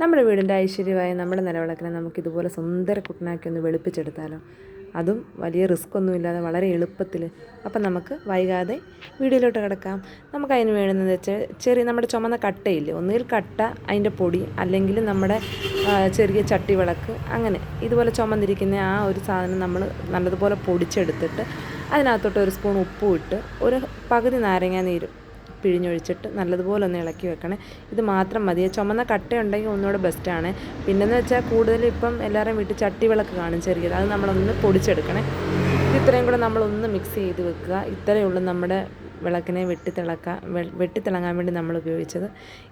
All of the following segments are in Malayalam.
നമ്മുടെ വീടിന്റെ ഐശ്വര്യമായ നമ്മുടെ നിലവിളക്കിനെ നമുക്ക് ഇതുപോലെ സുന്ദര കുട്ടനാക്കി ഒന്ന് വെളുപ്പിച്ചെടുത്താലോ? അതും വലിയ റിസ്ക് ഒന്നുമില്ലാതെ വളരെ എളുപ്പത്തിൽ. അപ്പം നമുക്ക് വൈകാതെ വീഡിയോയിലോട്ട് കിടക്കാം. നമുക്ക് അതിന് വേണമെന്ന് വെച്ചാൽ ചെറിയ നമ്മുടെ ചുമന്ന കട്ടയില്ലേ? ഒന്നുകിൽ കട്ട അതിന്റെ പൊടി അല്ലെങ്കിൽ നമ്മുടെ ചെറിയ ചട്ടി വിളക്ക് അങ്ങനെ ഇതുപോലെ ചുമന്നിരിക്കുന്ന ആ ഒരു സാധനം നമ്മൾ നല്ലതുപോലെ പൊടിച്ചെടുത്തിട്ട് അതിനകത്തോട്ട് ഒരു സ്പൂൺ ഉപ്പും ഇട്ട് ഒരു പകുതി നാരങ്ങ നീരും പിഴിഞ്ഞൊഴിച്ചിട്ട് നല്ലതുപോലെ ഒന്ന് ഇളക്കി വെക്കണേ. ഇത് മാത്രം മതി. ചുമന്ന കട്ടയുണ്ടെങ്കിൽ ഒന്നുകൂടെ ബെസ്റ്റാണ് പിന്നെന്ന് വെച്ചാൽ കൂടുതൽ ഇപ്പം എല്ലാവരും വീട്ടിൽ ചട്ടി വിളക്ക് കാണും ചെറിയത് അത് നമ്മളൊന്ന് പൊടിച്ചെടുക്കണേ. ഇത് ഇത്രയും കൂടെ നമ്മളൊന്ന് മിക്സ് ചെയ്ത് വെക്കുക. ഇത്രയേ ഉള്ളൂ നമ്മുടെ വിളക്കിനെ വെട്ടിത്തിളക്കാൻ വെട്ടിത്തിളങ്ങാൻ വേണ്ടി നമ്മൾ ഉപയോഗിച്ചത്.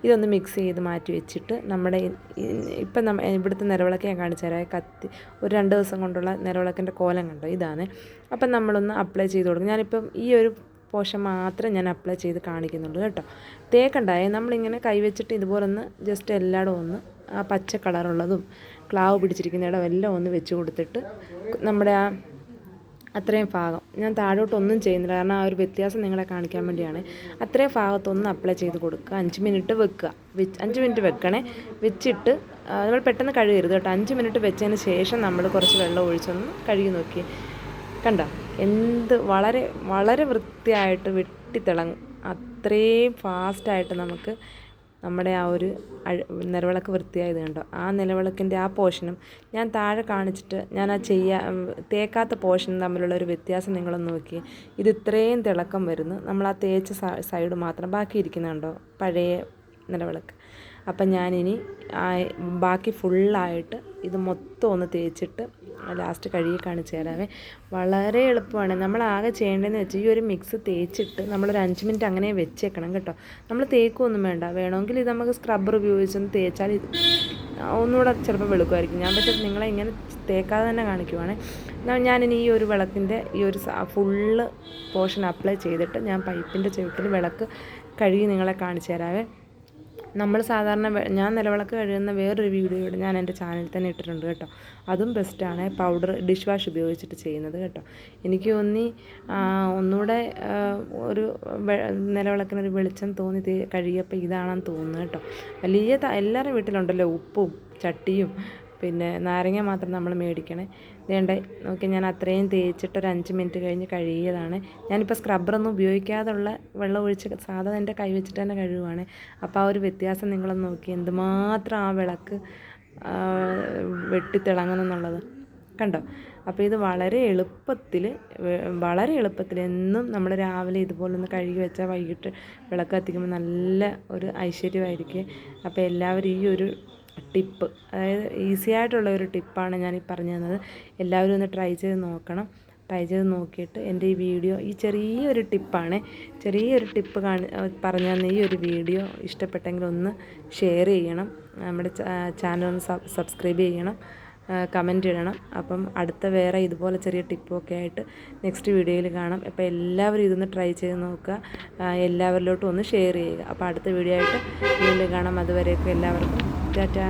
ഇതൊന്ന് മിക്സ് ചെയ്ത് മാറ്റി വെച്ചിട്ട് നമ്മുടെ ഇപ്പം നമ്മ ഇവിടുത്തെ നിലവിളക്ക് ഞാൻ കാണിച്ചു തരാം. കത്തി ഒരു രണ്ട് ദിവസം കൊണ്ടുള്ള നിലവിളക്കിന്റെ കോലം കണ്ടോ? ഇതാണ്. അപ്പം നമ്മളൊന്ന് അപ്ലൈ ചെയ്ത് കൊടുക്കും. ഞാനിപ്പം ഈ ഒരു പോഷൻ മാത്രം ഞാൻ അപ്ലൈ ചെയ്ത് കാണിക്കുന്നുള്ളൂ കേട്ടോ. തേക്കുണ്ടായേ നമ്മളിങ്ങനെ കൈവച്ചിട്ട് ഇതുപോലെ ഒന്ന് ജസ്റ്റ് എല്ലായിടും ഒന്ന് ആ പച്ച കളറുള്ളതും ക്ലാവ് പിടിച്ചിരിക്കുന്ന ഇടം എല്ലാം ഒന്ന് വെച്ച് കൊടുത്തിട്ട് നമ്മുടെ ആ അത്രയും ഭാഗം. ഞാൻ താഴോട്ടൊന്നും ചെയ്യുന്നില്ല കാരണം ആ ഒരു വ്യത്യാസം നിങ്ങളെ കാണിക്കാൻ വേണ്ടിയാണ്. അത്രയും ഭാഗത്തൊന്ന് അപ്ലൈ ചെയ്ത് കൊടുക്കുക. അഞ്ച് മിനിറ്റ് വെക്കുക. വെച്ച് അഞ്ച് മിനിറ്റ് വെക്കണേ. വെച്ചിട്ട് നമ്മൾ പെട്ടെന്ന് കഴുകരുത് കേട്ടോ. അഞ്ച് മിനിറ്റ് വെച്ചതിന് ശേഷം നമ്മൾ കുറച്ച് വെള്ളം ഒഴിച്ചൊന്ന് കഴുകി നോക്കി. കണ്ട? എന്ത് വളരെ വളരെ വൃത്തിയായിട്ട് വെട്ടിത്തിളങ്ങും. അത്രയും ഫാസ്റ്റായിട്ട് നമുക്ക് നമ്മുടെ ആ ഒരു നിലവിളക്ക് വൃത്തിയായത് കണ്ടോ? ആ നിലവിളക്കിന്റെ ആ പോർഷനും ഞാൻ താഴെ കാണിച്ചിട്ട് ഞാൻ ആ ചെയ്യാ തേക്കാത്ത പോർഷനും തമ്മിലുള്ള ഒരു വ്യത്യാസം നിങ്ങളൊന്ന് നോക്കി ഇത് ഇത്രയും തിളക്കം വരുന്നു. നമ്മൾ ആ തേച്ച സൈഡ് മാത്രം ബാക്കി ഇരിക്കുന്നുണ്ടോ പഴയ നിലവിളക്ക്. അപ്പം ഞാനിനി ബാക്കി ഫുള്ളായിട്ട് ഇത് മൊത്തം ഒന്ന് തേച്ചിട്ട് ലാസ്റ്റ് കഴുകി കാണിച്ചു തരാമേ വളരെ എളുപ്പമാണ്. നമ്മൾ ആകെ ചെയ്യേണ്ടതെന്ന് വെച്ചാൽ ഈ ഒരു മിക്സ് തേച്ചിട്ട് നമ്മളൊരു അഞ്ച് മിനിറ്റ് അങ്ങനെ വെച്ചേക്കണം കേട്ടോ. നമ്മൾ തേക്കൊന്നും വേണ്ട. വേണമെങ്കിൽ ഇത് നമുക്ക് സ്ക്രബ്ബർ ഉപയോഗിച്ചൊന്ന് തേച്ചാൽ ഇത് ഒന്നുകൂടെ ചിലപ്പോൾ വെളുക്കുമായിരിക്കും. ഞാൻ പക്ഷേ നിങ്ങളെ ഇങ്ങനെ തേക്കാതെ തന്നെ കാണിക്കുവാണ്. ഞാനിനി ഈ ഒരു വിളക്കിന്റെ ഈ ഒരു ഫുള്ള് പോർഷൻ അപ്ലൈ ചെയ്തിട്ട് ഞാൻ പൈപ്പിന്റെ ചുവട്ടിൽ വിളക്ക് കഴുകി നിങ്ങളെ കാണിച്ചു തരാവേ. നമ്മൾ സാധാരണ ഞാൻ നിലവിളക്ക് കഴുകുന്ന വേറൊരു വീഡിയോ ഇവിടെ ഞാൻ എന്റെ ചാനലിൽ തന്നെ ഇട്ടിട്ടുണ്ട് കേട്ടോ. അതും ബെസ്റ്റാണ് പൗഡർ ഡിഷ് വാഷ് ഉപയോഗിച്ചിട്ട് ചെയ്യുന്നത് കേട്ടോ. എനിക്ക് തോന്നി ഒന്നുകൂടെ ഒരു നിലവിളക്കിനൊരു വെളിച്ചം തോന്നി കഴിയപ്പോൾ ഇതാണെന്ന് തോന്നുന്നു കേട്ടോ. വലിയ എല്ലാവരുടെ വീട്ടിലുണ്ടല്ലോ ഉപ്പും ചട്ടിയും പിന്നെ നാരങ്ങ മാത്രം നമ്മൾ മേടിക്കണേ. വേണ്ട നോക്കി ഞാൻ അത്രയും തേച്ചിട്ട് ഒരു അഞ്ച് മിനിറ്റ് കഴിഞ്ഞ് കഴുകിയതാണ്. ഞാനിപ്പോൾ സ്ക്രബ്ബറൊന്നും ഉപയോഗിക്കാതുള്ള വെള്ളം ഒഴിച്ച് സാധാരണ എന്റെ കൈ വെച്ചിട്ട് തന്നെ കഴുകുവാണ്. അപ്പോൾ ആ ഒരു വ്യത്യാസം നിങ്ങളൊന്ന് നോക്കി എന്തുമാത്രം ആ വിളക്ക് വെട്ടിത്തിളങ്ങുന്നുള്ളത്. കണ്ടോ? അപ്പോൾ ഇത് വളരെ എളുപ്പത്തിൽ വളരെ എളുപ്പത്തിൽ എന്നും നമ്മൾ രാവിലെ ഇതുപോലൊന്ന് കഴുകി വെച്ചാൽ വൈകിട്ട് വിളക്ക് കത്തിക്കുമ്പോൾ നല്ല ഒരു ഐശ്വര്യമായിരിക്കും. അപ്പോൾ എല്ലാവരും ഈ ഒരു ടിപ്പ് അതായത് ഈസി ആയിട്ടുള്ള ഒരു ടിപ്പാണ് ഞാൻ ഈ പറഞ്ഞു തന്നത്. എല്ലാവരും ഒന്ന് ട്രൈ ചെയ്ത് നോക്കണം. ട്രൈ ചെയ്ത് നോക്കിയിട്ട് എന്റെ ഈ വീഡിയോ ഈ ചെറിയൊരു ടിപ്പാണ്. ചെറിയൊരു ടിപ്പ് കാണി പറഞ്ഞു തന്ന ഈ ഒരു വീഡിയോ ഇഷ്ടപ്പെട്ടെങ്കിൽ ഒന്ന് ഷെയർ ചെയ്യണം. നമ്മുടെ ചാനൽ ഒന്ന് സബ് സബ്സ്ക്രൈബ് ചെയ്യണം. കമന്റ് ഇടണം. അപ്പം അടുത്ത വേറെ ഇതുപോലെ ചെറിയ ടിപ്പൊക്കെ ആയിട്ട് നെക്സ്റ്റ് വീഡിയോയിൽ കാണാം. അപ്പോൾ എല്ലാവരും ഇതൊന്ന് ട്രൈ ചെയ്ത് നോക്കുക. എല്ലാവരിലോട്ടും ഒന്ന് ഷെയർ ചെയ്യുക. അപ്പോൾ അടുത്ത വീഡിയോ ആയിട്ട് വീണ്ടും കാണാം. അതുവരെയൊക്കെ എല്ലാവർക്കും. ടാറ്റാ.